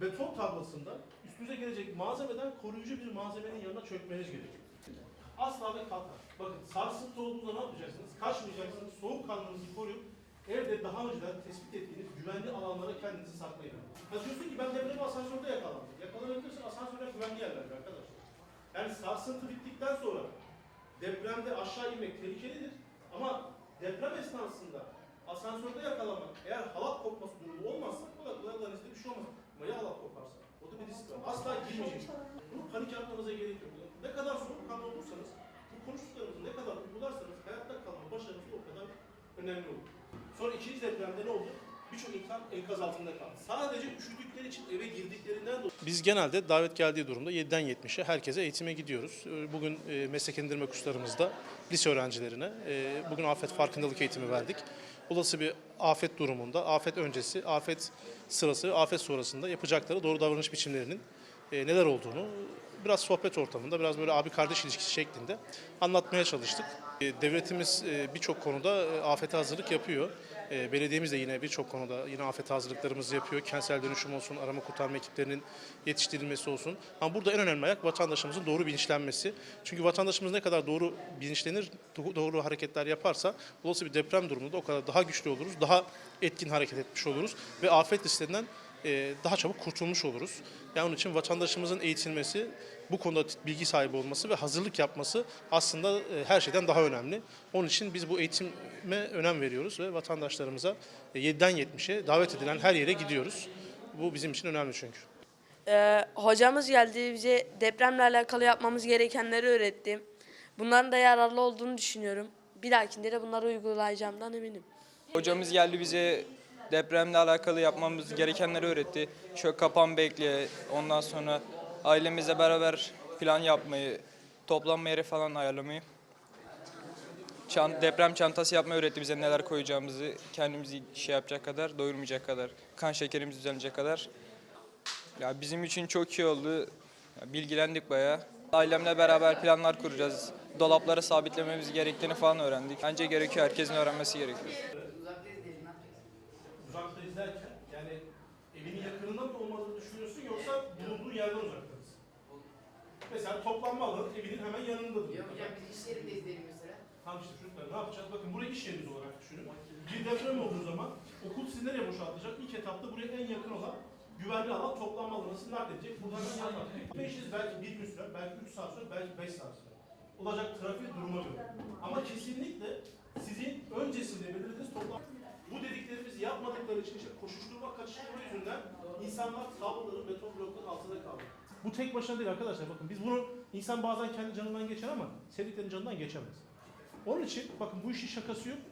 beton tablasında üstünüze gelecek malzemeden koruyucu bir malzemenin yanına çökmeniz gerekiyor. Asla ve kalkar. Bakın sarsıntı olduğunda ne yapacaksınız? Kaçmayacaksınız, soğukkanlılığınızı koruyup evde daha önceden tespit ettiğiniz güvenli alanlara kendinizi saklayın. Ha diyorsun ki ben depremi asansörde yakalandım. Yakalanabilirsin asansörler güvenli yerlerdir arkadaşlar. Yani sarsıntı bittikten sonra depremde aşağı inmek tehlikelidir. Ama deprem esnasında asansörde yakalanmak, girmeyecek. Bunu panik yapmanıza gerek yok. Ne kadar soğukkanlı olursanız, bu konuştuklarımızı ne kadar uygularsanız hayatta kalma başarınız o kadar önemli olur. Sonra ikinci depremde ne oldu? Birçok insan enkaz altında kaldı. Sadece üşüdükleri için eve girdiklerinden dolayı biz genelde davet geldiği durumda 7'den 70'e herkese eğitime gidiyoruz. Ee, Bugün e, meslek edindirme kurslarımızda lise öğrencilerine e, bugün afet farkındalık eğitimi verdik. Olası bir afet durumunda, afet öncesi, afet sırası, afet sonrasında yapacakları doğru davranış biçimlerinin e, neler olduğunu biraz sohbet ortamında, biraz böyle abi kardeş ilişkisi şeklinde anlatmaya çalıştık. E, Devletimiz e, birçok konuda e, afete hazırlık yapıyor. E, Belediyemiz de yine birçok konuda yine afet hazırlıklarımızı yapıyor. Kentsel dönüşüm olsun, arama kurtarma ekiplerinin yetiştirilmesi olsun. Ama burada en önemli ayak vatandaşımızın doğru bilinçlenmesi. Çünkü vatandaşımız ne kadar doğru bilinçlenir, do- doğru hareketler yaparsa olası bir deprem durumunda o kadar daha güçlü oluruz, daha etkin hareket etmiş oluruz ve afet risklerinden e, daha çabuk kurtulmuş oluruz. Yani onun için vatandaşımızın eğitilmesi, bu konuda bilgi sahibi olması ve hazırlık yapması aslında e, her şeyden daha önemli. Onun için biz bu eğitime önem veriyoruz ve vatandaşlarımıza e, 7'den 70'e davet edilen her yere gidiyoruz. Bu bizim için önemli çünkü. Ee, hocamız geldi bize depremle alakalı yapmamız gerekenleri öğretti. Bunların da yararlı olduğunu düşünüyorum. Bir dahakinde de bunları uygulayacağımdan eminim. Hocamız geldi bize depremle alakalı yapmamız gerekenleri öğretti. Şöyle kapan bekle, ondan sonra ailemizle beraber plan yapmayı, toplanma yeri falan ayarlamayı. Çan- deprem çantası yapmayı öğretti bize neler koyacağımızı, kendimizi şey yapacak kadar, doyurmayacak kadar, kan şekerimiz düzenleyecek kadar. Ya bizim için çok iyi oldu. Ya bilgilendik bayağı. Ailemle beraber planlar kuracağız. Dolapları sabitlememiz gerektiğini falan öğrendik. Bence gerekiyor, herkesin öğrenmesi gerekiyor. Yani evinin yakınında mı olmadığını düşünüyorsun yoksa bulunduğun yerden uzakta mısın? Mesela toplanma alanı evinin hemen yanındadır. Ya hocam biz iş yerindeyiz diyelim mesela. Tamam işte çocuklar ne yapacağız? Bakın burayı iş yeriniz olarak düşünün. Bir deprem olduğu zaman okul sizi nereye boşaltacak? İlk etapta buraya en yakın olan güvenli alan toplanma alanı sizi nakledecek. Buradan hemen yapar. Bu işiniz belki bir gün sürer, belki üç saat sürer, belki beş saat sürer. Olacak trafik duruma göre. Ama kesinlikle sizin öncesinde belirlediğiniz toplam bu dediklerimizi yapmadıkları için işte koşuşturma, yüzünden insanlar tabloların beton blokların altında kaldı. Bu tek başına değil arkadaşlar. Bakın biz bunu insan bazen kendi canından geçer ama sevdiklerinin canından geçemez. Onun için bakın bu işin şakası yok.